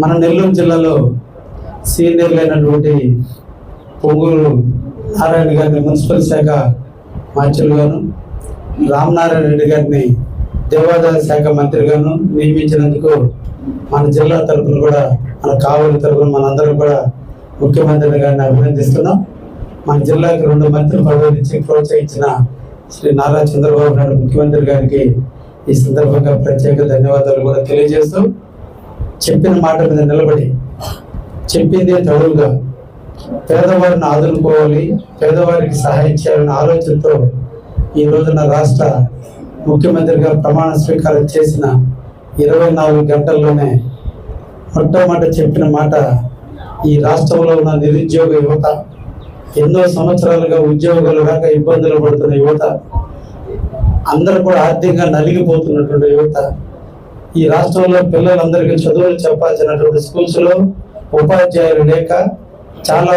మన నెల్లూరు జిల్లాలో సీనియర్లు అయినటువంటి పొంగూరు నారాయణ గారిని మున్సిపల్ శాఖ మంత్రులుగాను రామనారాయణ రెడ్డి గారిని దేవాదాయ శాఖ మంత్రిగాను నియమించినందుకు మన జిల్లా తరఫున కూడా మన కావలి తరపున మనందరం కూడా ముఖ్యమంత్రి గారిని అభినందిస్తున్నాం. మన జిల్లాకి రెండు మంత్రి పదవులు ఇచ్చి ప్రోత్సహించిన శ్రీ నారా చంద్రబాబు నాయుడు ముఖ్యమంత్రి గారికి ఈ సందర్భంగా ప్రత్యేక ధన్యవాదాలు కూడా తెలియజేస్తూ చెప్పిన మాట మీద నిలబడి చెప్పింది తడువుగా పేదవారిని ఆదుకోవాలి పేదవారికి సహాయం చేయాలనే ఆలోచనతో ఈ రోజున రాష్ట్ర ముఖ్యమంత్రిగా ప్రమాణ స్వీకారం చేసిన ఇరవై నాలుగు గంటల్లోనే మొట్టమొదట చెప్పిన మాట ఈ రాష్ట్రంలో ఉన్న నిరుద్యోగ యువత ఎన్నో సంవత్సరాలుగా ఉద్యోగాలు రాక ఇబ్బందులు పడుతున్న యువత అందరూ కూడా ఆర్థికంగా నలిగిపోతున్నటువంటి యువత ఈ రాష్ట్రంలో పిల్లలందరికీ చదువులు చెప్పాల్సినటువంటి స్కూల్స్లో ఉపాధ్యాయులు లేక చాలా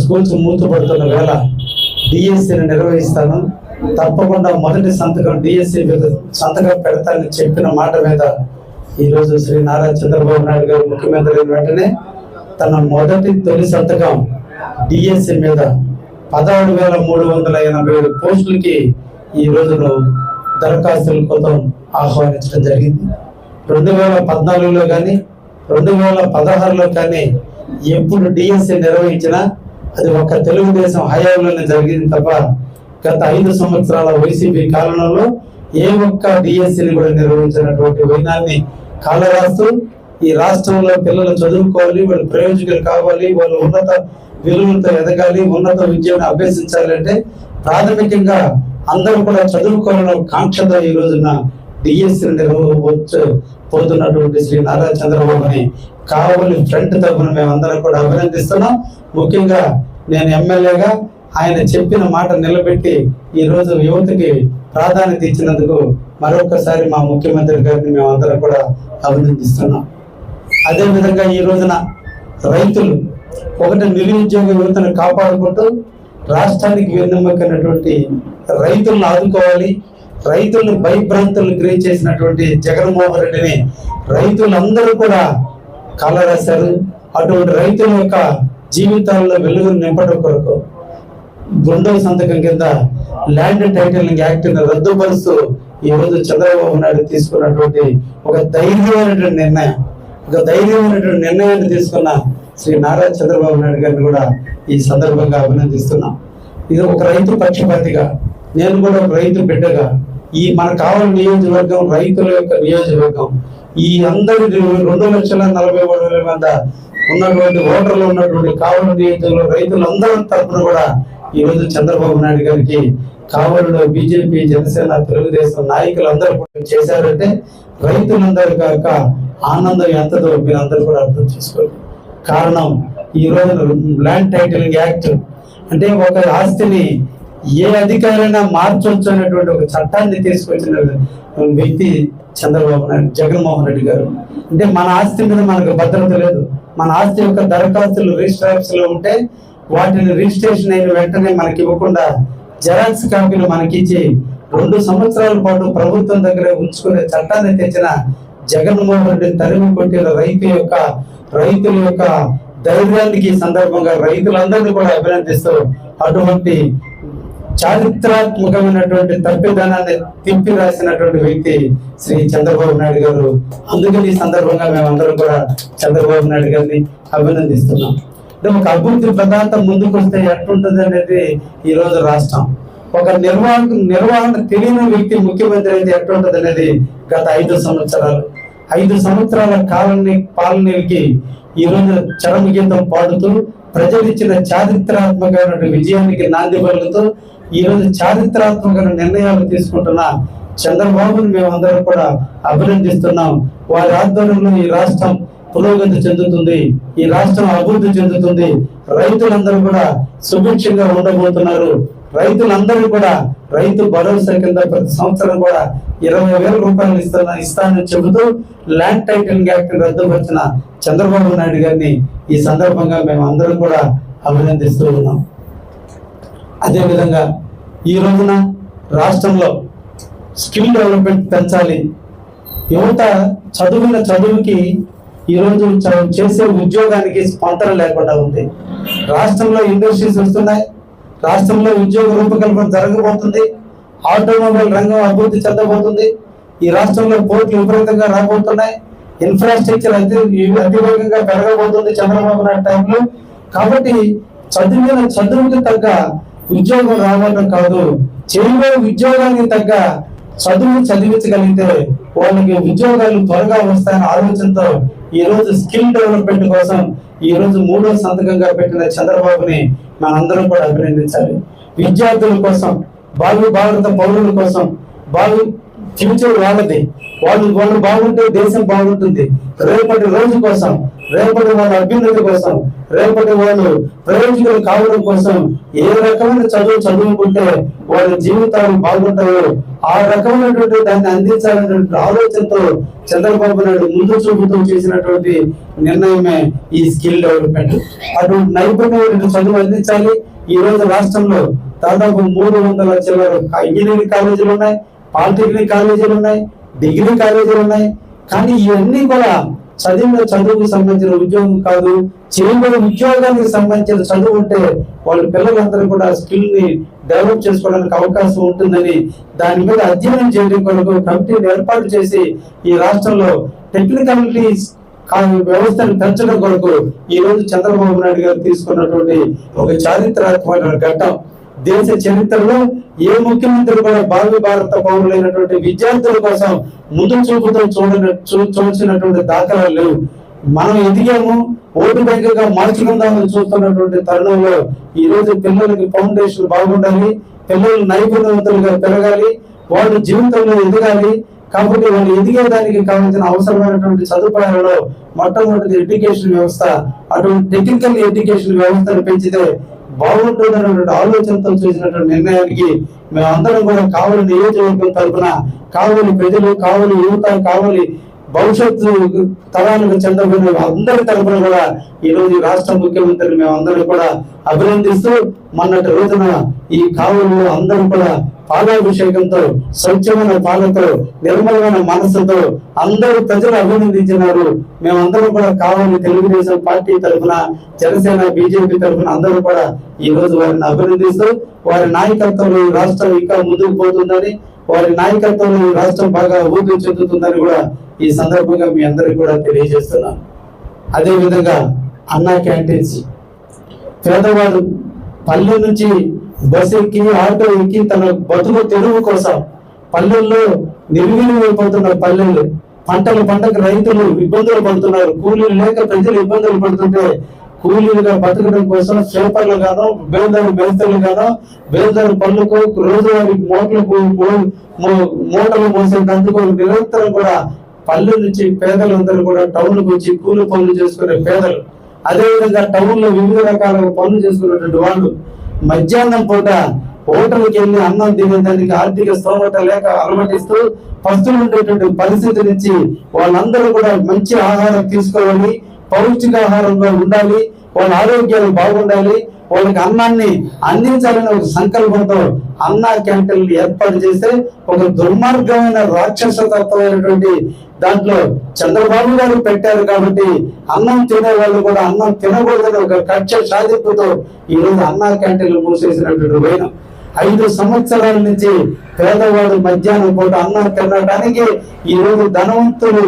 స్కూల్స్ మూతపడుతున్న వేళ డిఎస్సిని నిర్వహిస్తాను. తప్పకుండా మొదటి సంతకం డిఎస్సి మీద సంతకం పెడతానని చెప్పిన మాట మీద ఈరోజు శ్రీ నారా చంద్రబాబు నాయుడు గారు ముఖ్యమంత్రి అయిన వెంటనే తన మొదటి తొలి సంతకం డిఎస్సి మీద పదహారు వేల మూడు వందల ఎనభై ఏడు పోస్టులకి ఈ రోజును దరఖాస్తుల కోసం ఆహ్వానించడం జరిగింది. రెండు వేల పద్నాలుగులో కానీ రెండు వేల పదహారులో కానీ ఎప్పుడు డిఎస్సి నిర్వహించినా అది ఒక తెలుగుదేశం హయాంలోనే జరిగింది తప్ప గత ఐదు సంవత్సరాల వైసీపీ కాలంలో ఏ ఒక్క డిఎస్సిని కూడా నిర్వహించినటువంటి వైనాన్ని కాలరాస్తూ ఈ రాష్ట్రంలో పిల్లలు చదువుకోవాలి వాళ్ళు ప్రయోజకులు కావాలి వాళ్ళు ఉన్నత విలువలతో ఎదగాలి ఉన్నత విద్యను అభ్యసించాలంటే ప్రాథమికంగా అందరూ కూడా చదువుకోవాలన్న కాంక్షతో ఈ రోజున డిఎస్ నిర్వహించ పోతున్నటువంటి శ్రీ నారా చంద్రబాబుని కావలి ఫ్రంట్ తరఫున మేమందరం కూడా అభినందిస్తున్నాం. ముఖ్యంగా నేను ఎమ్మెల్యేగా ఆయన చెప్పిన మాట నిలబెట్టి ఈ రోజు యువతకి ప్రాధాన్యత ఇచ్చినందుకు మరొకసారి మా ముఖ్యమంత్రి గారిని మేమందరం కూడా అభినందిస్తున్నాం. అదేవిధంగా ఈ రోజున రైతులు ఒకటి నిరుద్యోగ యువతను కాపాడుకుంటూ రాష్ట్రానికి వెన్నెమ్మకైనటువంటి రైతులను ఆదుకోవాలి. రైతులను భయభ్రాంతులను గురి చేసినటువంటి జగన్మోహన్ రెడ్డిని రైతులందరూ కూడా కలరేశారు. అటువంటి రైతుల యొక్క జీవితాల్లో వెలుగును నింపడం కొరకు రెండవ సంతకం కింద ల్యాండ్ టైటిలింగ్ యాక్ట్ని రద్దుపరుస్తూ ఈ రోజు చంద్రబాబు నాయుడు తీసుకున్నటువంటి ఒక ధైర్యమైనటువంటి నిర్ణయం. ఒక ధైర్యమైనటువంటి నిర్ణయాన్ని తీసుకున్న శ్రీ నారా చంద్రబాబు నాయుడు గారిని కూడా ఈ సందర్భంగా అభినందిస్తున్నాం. ఇది ఒక రైతు పక్షపాతిగా నేను కూడా ఒక రైతు బిడ్డగా ఈ మన కావలి నియోజకవర్గం రైతుల యొక్క నియోజకవర్గం. ఈ అందరి రెండు లక్షల నలభై మూడు వేల మంది ఉన్నటువంటి ఓటర్లు ఉన్నటువంటి కావలి నియోజకవర్గంలో రైతులందరి తరఫున కూడా ఈ రోజు చంద్రబాబు నాయుడు గారికి కావలిలో బీజేపీ జనసేన తెలుగుదేశం నాయకులు అందరూ కూడా చేశారంటే రైతులందరి కాక ఆనందం ఎంతదో మీరందరూ కూడా అర్థం చేసుకోండి కారణం ఈ రోజు ల్యాండ్ టైటిలింగ్ యాక్ట్ అంటే ఒక ఆస్తిని ఏ అధికారైనా మార్చొచ్చు అనేటువంటి ఒక చట్టాన్ని తీసుకొచ్చిన వ్యక్తి చంద్రబాబు నాయుడు జగన్మోహన్ రెడ్డి గారు. అంటే మన ఆస్తి మీద మనకు భద్రత లేదు. మన ఆస్తి యొక్క దరఖాస్తులు రిజిస్టర్లో ఉంటే వాటిని రిజిస్ట్రేషన్ అయిన వెంటనే మనకి ఇవ్వకుండా జెరాక్స్ కాపీలు మనకి ఇచ్చి రెండు సంవత్సరాల పాటు ప్రభుత్వం దగ్గర ఉంచుకునే చట్టాన్ని తెచ్చిన జగన్మోహన్ రెడ్డిని తరిమి కొట్టిన రైతు యొక్క రైతుల యొక్క ధైర్యానికి సందర్భంగా రైతులందరినీ కూడా అభినందిస్తూ అటువంటి చారిత్రాత్మకమైనటువంటి తప్పిదనాన్ని తిప్పి రాసినటువంటి వ్యక్తి శ్రీ చంద్రబాబు నాయుడు గారు. అందుకని ఈ సందర్భంగా మేమందరం కూడా చంద్రబాబు నాయుడు గారిని అభినందిస్తున్నాం. అంటే ఒక అభివృద్ధి పదార్థం ముందుకు వస్తే అనేది ఈ రోజు రాష్ట్రం. ఒక నిర్వాహక నిర్వహణ తెలియని వ్యక్తి ముఖ్యమంత్రి అయితే ఎట్టుంటుంది అనేది గత ఐదు సంవత్సరాలు. ఐదు సంవత్సరాల కాలనీ పాలనకి ఈ రోజు గీతం పాడుతూ ప్రజలు ఇచ్చిన చారిత్రాత్మకమైన విజయానికి నాంది పలుకుతూ ఈ రోజు చారిత్రాత్మక నిర్ణయాలు తీసుకుంటున్న చంద్రబాబుని మేమందరం కూడా అభినందిస్తున్నాం. వారి ఆధ్వర్యంలో ఈ రాష్ట్రం పురోగతి చెందుతుంది ఈ రాష్ట్రం అభివృద్ధి చెందుతుంది. రైతులందరూ కూడా సుభిక్షంగా ఉండబోతున్నారు. రైతులందరూ కూడా రైతు భరోసా కింద ప్రతి సంవత్సరం కూడా ఇరవై వేల రూపాయలు ఇస్తున్నా ఇస్తానని చెబుతూ ల్యాండ్ టైటిలింగ్ యాక్ట్ రద్దుపరిచిన చంద్రబాబు నాయుడు గారిని ఈ సందర్భంగా మేము అందరం కూడా అభినందిస్తూ ఉన్నాం. అదేవిధంగా ఈ రోజున రాష్ట్రంలో స్కిల్ డెవలప్మెంట్ పెంచాలి. యువత చదువున్న చదువుకి ఈ చేసే ఉద్యోగానికి స్పందన లేకుండా ఉంది. రాష్ట్రంలో ఇండస్ట్రీస్ వస్తున్నాయి. రాష్ట్రంలో ఉద్యోగ రూపకల్పన జరగబోతుంది. ఆటోమొబైల్ రంగం అభివృద్ధి చెందబోతుంది. ఈ రాష్ట్రంలో పోర్టులు విపరీతంగా రాబోతున్నాయి. ఇన్ఫ్రాస్ట్రక్చర్ అతి అతివేగంగా పెరగబోతుంది చంద్రబాబు నాయుడు టైంలో. కాబట్టి చదివిన చదువుకి తగ్గ ఉద్యోగం రావడం కాదు చేయబో ఉద్యోగానికి తగ్గ చదువు చదివించగలిగితే వాళ్ళకి ఉద్యోగాలు త్వరగా వస్తాయనే ఆలోచనతో ఈ రోజు స్కిల్ డెవలప్మెంట్ కోసం ఈ రోజు మూడో సంతకంగా పెట్టిన చంద్రబాబుని మనందరం కూడా అభినందించాలి. విద్యార్థుల కోసం బాలు భారత పౌరుల కోసం భావి ఫ్యూచర్ వాళ్ళది వాళ్ళు వాళ్ళు బాగుంటే దేశం బాగుంటుంది. రేపటి రోజు కోసం రేపటి వాళ్ళ అభ్యున్నతి కోసం రేపటి వాళ్ళు ప్రయోజకులు కావడం కోసం ఏ రకమైన చదువు చదువుకుంటే వాళ్ళ జీవితాలు బాగుంటాయో ఆ రకమైనటువంటి దాన్ని అందించాలనేటువంటి ఆలోచనతో చంద్రబాబు నాయుడు ముందు చూపుతూ చేసినటువంటి నిర్ణయమే ఈ స్కిల్ డెవలప్మెంట్. అటువంటి నైపుణ్యం చదువు అందించాలి. ఈ రోజు రాష్ట్రంలో దాదాపు మూడు వందల చిల్లర ఇంజనీరింగ్ కాలేజీలు ఉన్నాయి. పాలిటెక్నిక్ కాలేజీలు ఉన్నాయి డిగ్రీ కాలేజీలు ఉన్నాయి. కానీ ఇవన్నీ కూడా చదివిన చదువుకు సంబంధించిన ఉద్యోగం కాదు. చేయబడిన ఉద్యోగానికి సంబంధించిన చదువు ఉంటే వాళ్ళ పిల్లలందరూ కూడా స్కిల్ని డెవలప్ చేసుకోవడానికి అవకాశం ఉంటుందని దాని మీద అధ్యయనం చేయడం కొరకు కమిటీని ఏర్పాటు చేసి ఈ రాష్ట్రంలో టెక్నికాలిటీస్ వ్యవస్థను పెంచడం కొరకు ఈ రోజు చంద్రబాబు నాయుడు గారు తీసుకున్నటువంటి ఒక చారిత్రాత్మక ఘట్టం. దేశ చరిత్రలో ఏ ముఖ్యమంత్రి కూడా భావి భారత పౌరులైనటువంటి విద్యార్థుల కోసం ముందు చూపుతో చూడన చూ- చూసినటువంటి దాఖలాలు లేవు. మనం ఎదిగాము ఓటు బ్యాంకుగా మార్చుకుందామని చూస్తున్నటువంటి తరుణంలో ఈ రోజు పిల్లలకి ఫౌండేషన్ బాగుండాలి పిల్లలు నైపుణ్యవంతులుగా పెరగాలి వాళ్ళు జీవితంలో ఎదగాలి కాబట్టి వాళ్ళు ఎదిగేదానికి కావాల్సిన అవసరమైనటువంటి సదుపాయాలలో మొట్టమొదటి ఎడ్యుకేషన్ వ్యవస్థ అటువంటి టెక్నికల్ ఎడ్యుకేషన్ వ్యవస్థను పెంచితే బాగుంటుందన్నటువంటి ఆలోచనతో చేసినటువంటి నిర్ణయానికి మేమందరం కూడా కావలి నియోజకవర్గం తరఫున కావలి ప్రజలు కావలి యువత కావలి భవిష్యత్తు తరానికి చెందబడిన అందరి తరఫున కూడా ఈ రోజు రాష్ట్ర ముఖ్యమంత్రిని మేమందరం కూడా అభినందిస్తూ మొన్నటి రోజున ఈ కావులు అందరూ కూడా పాలాభిషేకంతో స్వచ్ఛమైన పాలతో నిర్మలమైన మనస్సుతో అందరూ ప్రజలు అభినందించినారు. మేమందరం కూడా కావాలని తెలుగుదేశం పార్టీ తరఫున జనసేన బీజేపీ తరఫున అందరూ కూడా ఈ రోజు వారిని అభినందిస్తూ వారి నాయకత్వంలో రాష్ట్రం ఇంకా ముందుకు పోతుందని వారి నాయకత్వంలో ఈ రాష్ట్రం బాగా అభివృద్ధి చెందుతుందని కూడా ఈ సందర్భంగా మీ అందరికి కూడా తెలియజేస్తున్నాను. అదే విధంగా అన్నా క్యాంటీన్స్. పేదవాడు పల్లె నుంచి బస్సు ఎక్కి ఆటో ఎక్కి తన బతుకు తెరువు కోసం పల్లెల్లో నిర్వీర్యమైపోతున్న పల్లెలు పంటలు పంటకు రైతులు ఇబ్బందులు పడుతున్నారు. కూలీలు లేక ప్రజలు ఇబ్బందులు పడుతుంటే కూలీలుగా బతకడం కోసం చేపలు గాను బేల్దారు బెల్తలు గాను బేల్దారు పళ్ళకు రోజువారి మోట్లకు మో- మూటలు మోసేటందుకు నిరంతరం కూడా పల్లె నుంచి పేదలందరూ కూడా టౌన్లకు వచ్చి కూలి పనులు చేసుకునే పేదలు. అదే విధంగా టౌన్లో వివిధ రకాల పనులు చేసుకునేటువంటి వాళ్ళు మధ్యాహ్నం పూట హోటల్కి వెళ్ళి అన్నం తినేదానికి ఆర్థిక స్తోమత లేక అలమటిస్తూ పస్తులు ఉండేటువంటి పరిస్థితి నుంచి వాళ్ళందరూ కూడా మంచి ఆహారం తీసుకోవాలి పౌష్టికాహారంగా ఉండాలి వాళ్ళ ఆరోగ్యాలు బాగుండాలి వాళ్ళకి అన్నాన్ని అందించాలని ఒక సంకల్పంతో అన్న క్యాంటీన్లు ఏర్పాటు చేస్తే ఒక దుర్మార్గమైన రాక్షస తత్వమైనటువంటి దాంట్లో చంద్రబాబు గారు పెట్టారు కాబట్టి అన్నం తినే వాళ్ళు కూడా అన్నం తినకూడదని ఒక కక్ష సాధింపుతో ఈ రోజు అన్నా క్యాంటీన్లు మూసేసినటువంటి వైనం ఐదు సంవత్సరాల నుంచి పేదవాడు మధ్యాహ్నం పూట అన్నం తినడానికి ఈ రోజు ధనవంతులు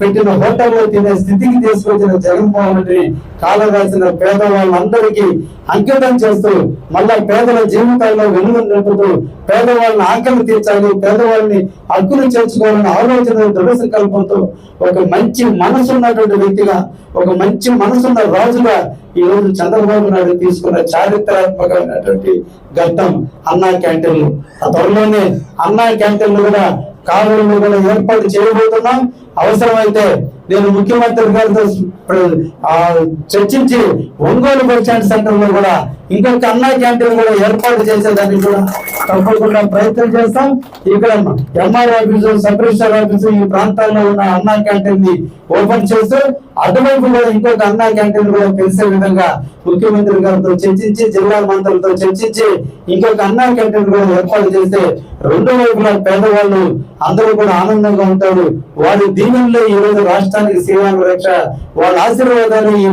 పెట్టిన హోటల్లో తినే స్థితికి తీసుకొచ్చిన జగన్మోహన్ రెడ్డిని కాలరాసిన పేదవాళ్ళందరికీ అంకితం చేస్తూ మళ్ళా పేదల జీవితాల్లో వెలుగు నింపుతూ పేదవాళ్ళని ఆకలి తీర్చాలి పేదవాళ్ళని హక్కులు చేర్చుకోవాలని ఆలోచన దృఢ సంకల్పంతో ఒక మంచి మనసు ఉన్నటువంటి వ్యక్తిగా ఒక మంచి మనసున్న రాజుగా ఈ రోజు చంద్రబాబు నాయుడు తీసుకున్న చారిత్రాత్మకమైనటువంటి ఘట్టం అన్నా క్యాంటీన్లు. ఆ త్వరలోనే అన్నా క్యాంటీన్లు కూడా కాలువలు కూడా ఏర్పాటు చేయబోతున్నాం. అవసరమైతే నేను ముఖ్యమంత్రి గారితో ఆ, చర్చించి ఒంగోలు పరిచయం సెంటర్లో కూడా ఇంకొక అన్నా క్యాంటీన్ కూడా ఏర్పాటు చేసేదానికి కూడా తప్పకుండా ప్రయత్నం చేస్తాం. ఇక్కడ MR office sub register office ఈ ప్రాంతాల్లో ఉన్న అన్నా క్యాంటీన్ని ఓపెన్ చేస్తూ అటువైపు కూడా ఇంకొక అన్నా క్యాంటీన్ కూడా తెలిసే విధంగా ముఖ్యమంత్రి గారితో చర్చించి జిల్లా మంత్రులతో చర్చించి ఇంకొక అన్నా క్యాంటీన్ కూడా ఏర్పాటు చేస్తే రెండో వైపున పేదవాళ్ళు అందరూ కూడా ఆనందంగా ఉంటారు. వారి దీవెనలో ఈ రోజు రాష్ట్రానికి శ్రీరామ రక్ష. వాళ్ళ ఆశీర్వాదాలు ఈ